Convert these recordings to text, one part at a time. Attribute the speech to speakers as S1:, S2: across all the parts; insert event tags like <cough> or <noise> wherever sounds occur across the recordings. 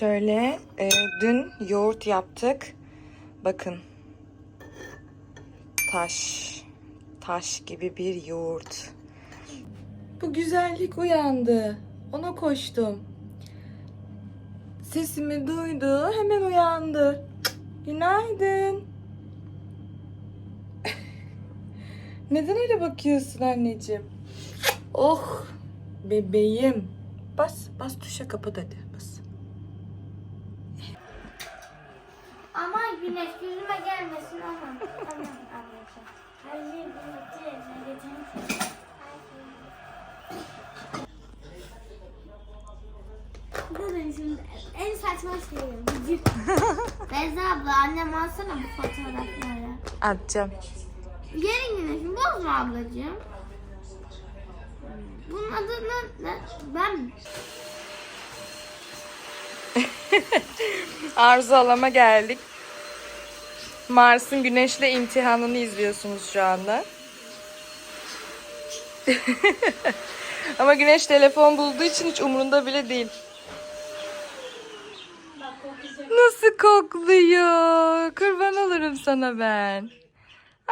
S1: Şöyle e, dün yoğurt yaptık. Bakın. Taş. Taş gibi bir yoğurt. Bu güzellik uyandı. Ona koştum. Sesimi duydu. Hemen uyandı. Günaydın. <laughs> Neden öyle bakıyorsun anneciğim? Oh bebeğim. Bas, bas tuşa kapat hadi. Bas.
S2: Ama güneş yüzüme gelmesin ama. tamam ablacığım. Her şey güneşi yerine geçen şimdi en saçma şey gıcık. Beyza abla annem alsana bu fotoğrafları.
S1: Atacağım.
S2: Yerin güneşini bozma ablacığım. Bunun adı ne? ne? Ben <laughs>
S1: Arzu alama geldik. Mars'ın güneşle imtihanını izliyorsunuz şu anda. <laughs> Ama güneş telefon bulduğu için hiç umurunda bile değil. Nasıl kokluyor? Kurban olurum sana ben.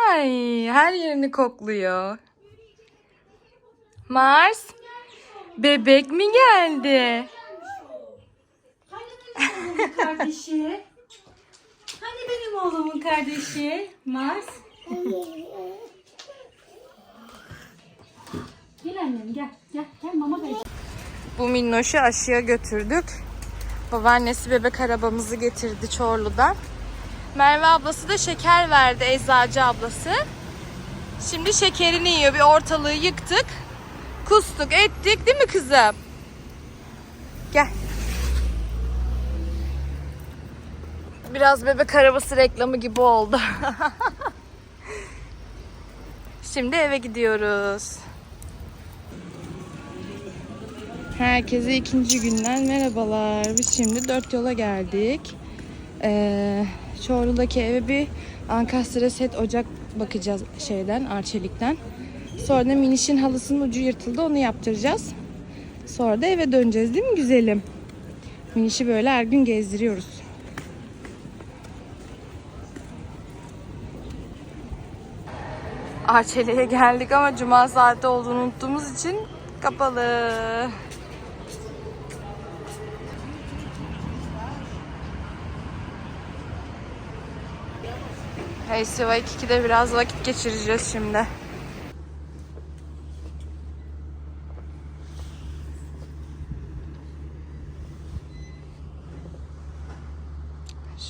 S1: Ay her yerini kokluyor. Mars, bebek mi geldi?
S3: kardeşi? Hani benim oğlumun kardeşi? Mars. Gel annem gel. Gel gel mama ver.
S1: Bu minnoşu aşıya götürdük. Babaannesi bebek arabamızı getirdi Çorlu'dan. Merve ablası da şeker verdi eczacı ablası. Şimdi şekerini yiyor. Bir ortalığı yıktık. Kustuk ettik değil mi kızım? Biraz bebek arabası reklamı gibi oldu. Şimdi eve gidiyoruz. Herkese ikinci günden merhabalar. Biz şimdi dört yola geldik. Ee, Çorlu'daki eve bir ankastre set ocak bakacağız şeyden, Arçelik'ten. Sonra da Miniş'in halısının ucu yırtıldı onu yaptıracağız. Sonra da eve döneceğiz değil mi güzelim? Miniş'i böyle her gün gezdiriyoruz. Arçelik'e geldik ama cuma saati olduğunu unuttuğumuz için kapalı. Haysiva 2'de biraz vakit geçireceğiz şimdi.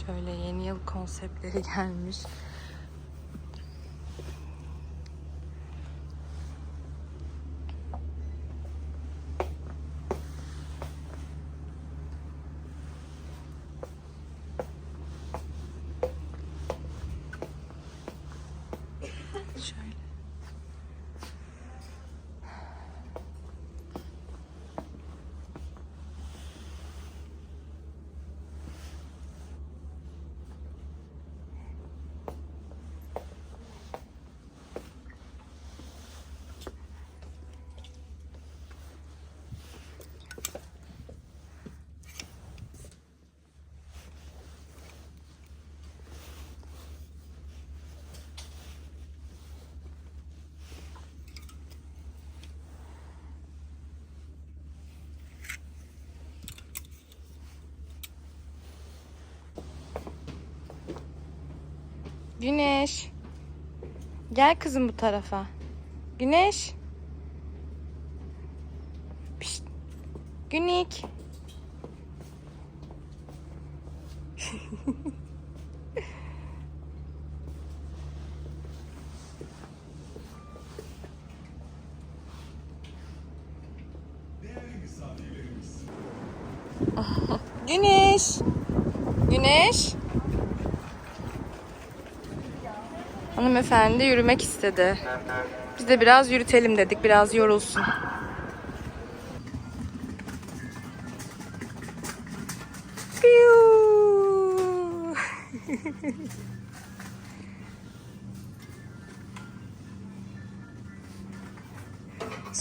S1: Şöyle yeni yıl konseptleri <laughs> gelmiş. Şöyle. Güneş. Gel kızım bu tarafa. Güneş. Pişt. Günik. Güneş. Güneş. Hanımefendi yürümek istedi. Biz de biraz yürütelim dedik. Biraz yorulsun. <laughs>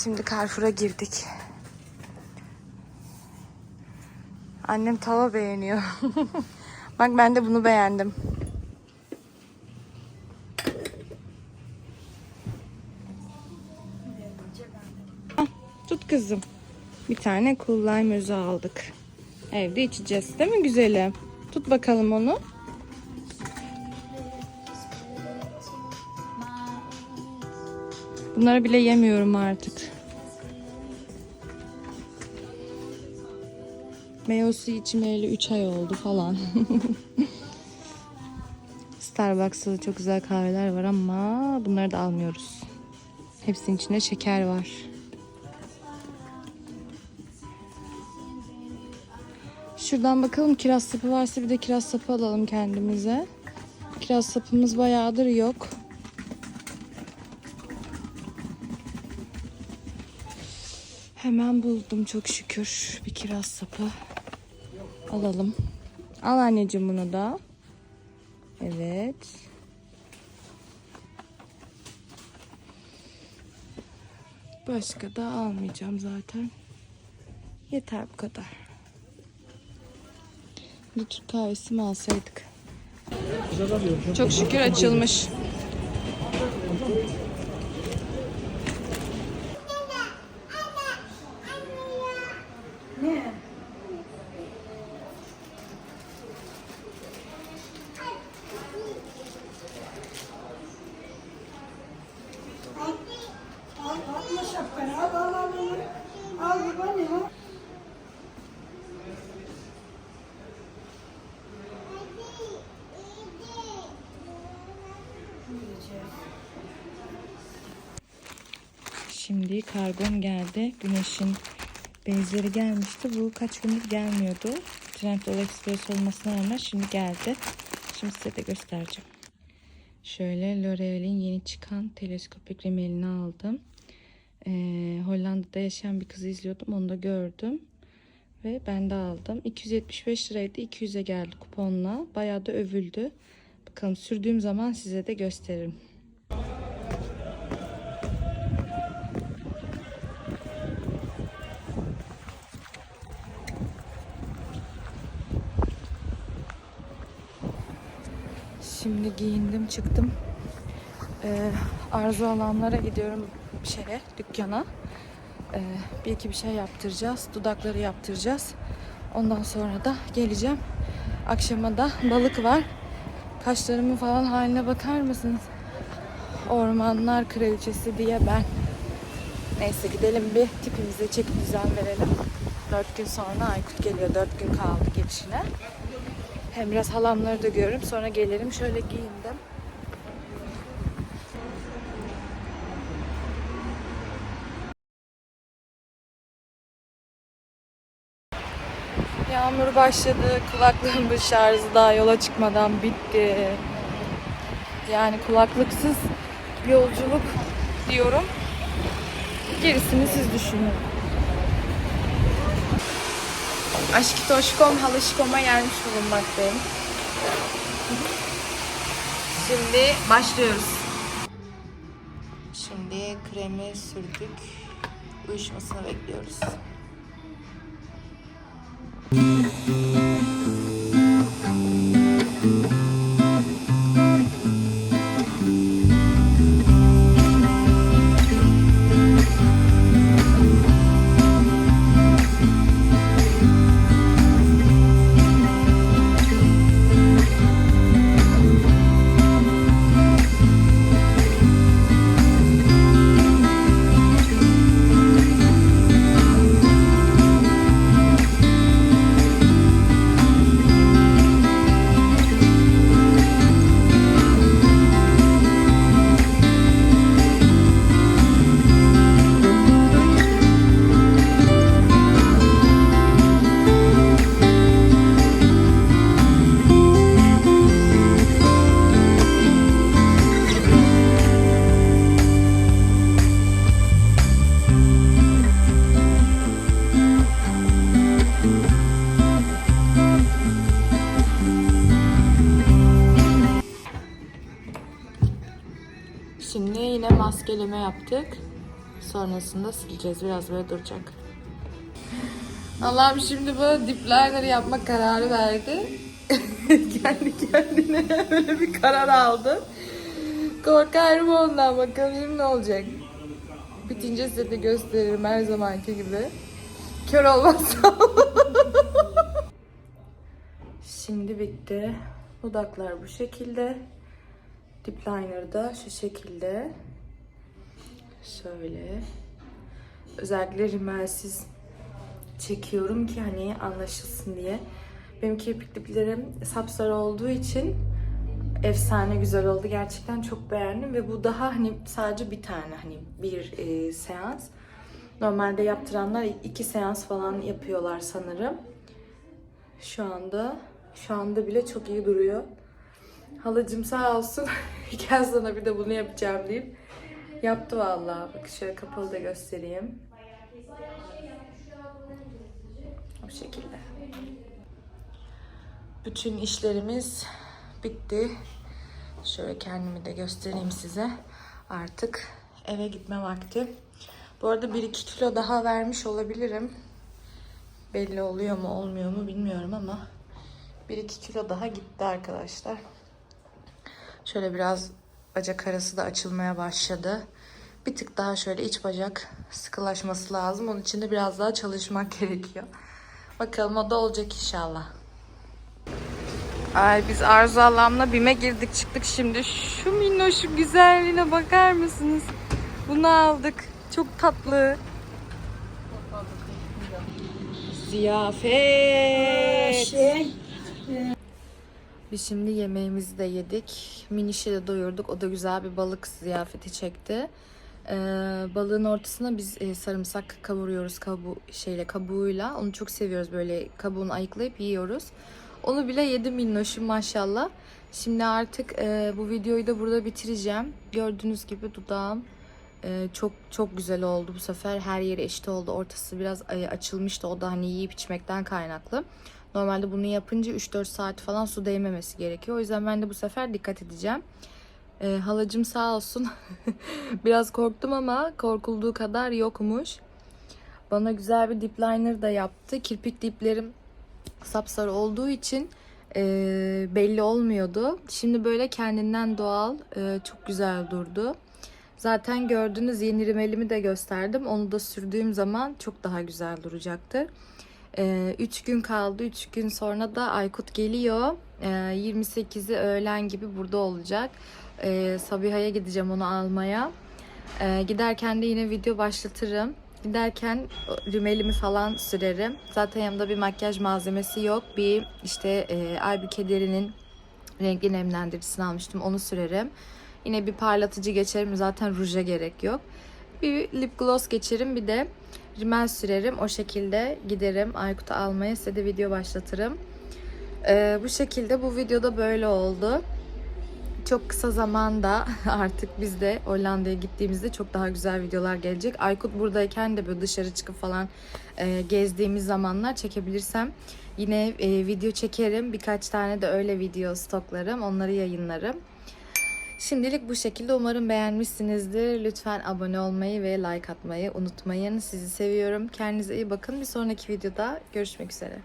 S1: Şimdi Carrefour'a girdik. Annem tava beğeniyor. <laughs> Bak ben de bunu beğendim. Tut kızım. Bir tane cool lime aldık. Evde içeceğiz değil mi güzelim? Tut bakalım onu. Bunları bile yemiyorum artık. Meyve içmeyeli 3 ay oldu falan. <laughs> Starbucks'ta da çok güzel kahveler var ama bunları da almıyoruz. Hepsinin içinde şeker var. Şuradan bakalım kiraz sapı varsa bir de kiraz sapı alalım kendimize. Kiraz sapımız bayağıdır yok. Hemen buldum çok şükür bir kiraz sapı. Alalım. Al anneciğim bunu da. Evet. Başka da almayacağım zaten. Yeter bu kadar. Bir Türk kahvesi mi alsaydık? Çok şükür açılmış. Şimdi kargom geldi. Güneşin benzeri gelmişti. Bu kaç gündür gelmiyordu. Trendyol Express olmasına rağmen şimdi geldi. Şimdi size de göstereceğim. Şöyle L'Oreal'in yeni çıkan teleskopik rimelini aldım. Ee, Hollanda'da yaşayan bir kızı izliyordum. Onu da gördüm. Ve ben de aldım. 275 liraydı. 200'e geldi kuponla. Bayağı da övüldü. Bakalım sürdüğüm zaman size de gösteririm. Şimdi giyindim çıktım. Ee, arzu alanlara gidiyorum şeye dükkana. Ee, bir iki bir şey yaptıracağız. Dudakları yaptıracağız. Ondan sonra da geleceğim. Akşama da balık var. Kaşlarımın falan haline bakar mısınız? Ormanlar kraliçesi diye ben. Neyse gidelim bir tipimize çeki düzen verelim. Dört gün sonra Aykut geliyor. Dört gün kaldı gelişine. Hem biraz halamları da görürüm. Sonra gelirim. Şöyle giyindim. Yağmur başladı. Kulaklığımın şarjı daha yola çıkmadan bitti. Yani kulaklıksız yolculuk diyorum. Gerisini siz düşünün. Aşkı Toşkom Halışkom'a gelmiş bulunmaktayım. Şimdi başlıyoruz. Şimdi kremi sürdük. Uyuşmasını bekliyoruz. Yaptık. Sonrasında sileceğiz. Biraz böyle duracak. Allah'ım şimdi bana dip liner yapma kararı verdi. <laughs> Kendi kendine öyle bir karar aldı. Korkarım ondan bakalım şimdi ne olacak. Bitince size de gösteririm her zamanki gibi. Kör olmazsam. <laughs> Şimdi bitti. Dudaklar bu şekilde. Dip liner da şu şekilde. Şöyle. Özellikle rimelsiz çekiyorum ki hani anlaşılsın diye. Benim kirpik diplerim sapsarı olduğu için efsane güzel oldu. Gerçekten çok beğendim ve bu daha hani sadece bir tane hani bir e, seans. Normalde yaptıranlar iki seans falan yapıyorlar sanırım. Şu anda şu anda bile çok iyi duruyor. Halacım sağ olsun. <laughs> Gel sana bir de bunu yapacağım deyip yaptı vallahi. Bak şöyle kapalı da göstereyim. Bu şekilde. Bütün işlerimiz bitti. Şöyle kendimi de göstereyim size. Artık eve gitme vakti. Bu arada 1-2 kilo daha vermiş olabilirim. Belli oluyor mu olmuyor mu bilmiyorum ama 1-2 kilo daha gitti arkadaşlar. Şöyle biraz bacak arası da açılmaya başladı. Bir tık daha şöyle iç bacak sıkılaşması lazım. Onun için de biraz daha çalışmak <laughs> gerekiyor. Bakalım o da olacak inşallah. Ay biz Arzu Alam'la BİM'e girdik çıktık şimdi. Şu minnoşu güzelliğine bakar mısınız? Bunu aldık. Çok tatlı. Ziyafet.
S4: Şey,
S1: Biz şimdi yemeğimizi de yedik. Miniş'i de doyurduk. O da güzel bir balık ziyafeti çekti. Ee, balığın ortasına biz e, sarımsak kavuruyoruz kabu şeyle kabuğuyla. Onu çok seviyoruz böyle kabuğunu ayıklayıp yiyoruz. Onu bile yedim minnoşum maşallah. Şimdi artık e, bu videoyu da burada bitireceğim. Gördüğünüz gibi dudağım e, çok çok güzel oldu bu sefer. Her yeri eşit oldu. Ortası biraz e, açılmıştı. O da hani yiyip içmekten kaynaklı. Normalde bunu yapınca 3-4 saat falan su değmemesi gerekiyor. O yüzden ben de bu sefer dikkat edeceğim. E, halacım sağ olsun. <laughs> Biraz korktum ama korkulduğu kadar yokmuş. Bana güzel bir dip liner da yaptı. Kirpik diplerim sapsarı olduğu için e, belli olmuyordu. Şimdi böyle kendinden doğal, e, çok güzel durdu. Zaten gördüğünüz yeni rimelimi de gösterdim. Onu da sürdüğüm zaman çok daha güzel duracaktır. 3 gün kaldı. 3 gün sonra da Aykut geliyor. Ee, 28'i öğlen gibi burada olacak. Ee, Sabiha'ya gideceğim onu almaya. Ee, giderken de yine video başlatırım. Giderken rimelimi falan sürerim. Zaten yanımda bir makyaj malzemesi yok. Bir işte e, Aybüke Deri'nin renkli nemlendiricisini almıştım. Onu sürerim. Yine bir parlatıcı geçerim. Zaten ruja gerek yok. Bir lip gloss geçerim. Bir de rimel sürerim. O şekilde giderim Aykut'u almaya. Size de video başlatırım. Ee, bu şekilde bu videoda böyle oldu. Çok kısa zamanda <laughs> artık biz de Hollanda'ya gittiğimizde çok daha güzel videolar gelecek. Aykut buradayken de böyle dışarı çıkıp falan e, gezdiğimiz zamanlar çekebilirsem yine e, video çekerim. Birkaç tane de öyle video stoklarım. Onları yayınlarım. Şimdilik bu şekilde. Umarım beğenmişsinizdir. Lütfen abone olmayı ve like atmayı unutmayın. Sizi seviyorum. Kendinize iyi bakın. Bir sonraki videoda görüşmek üzere.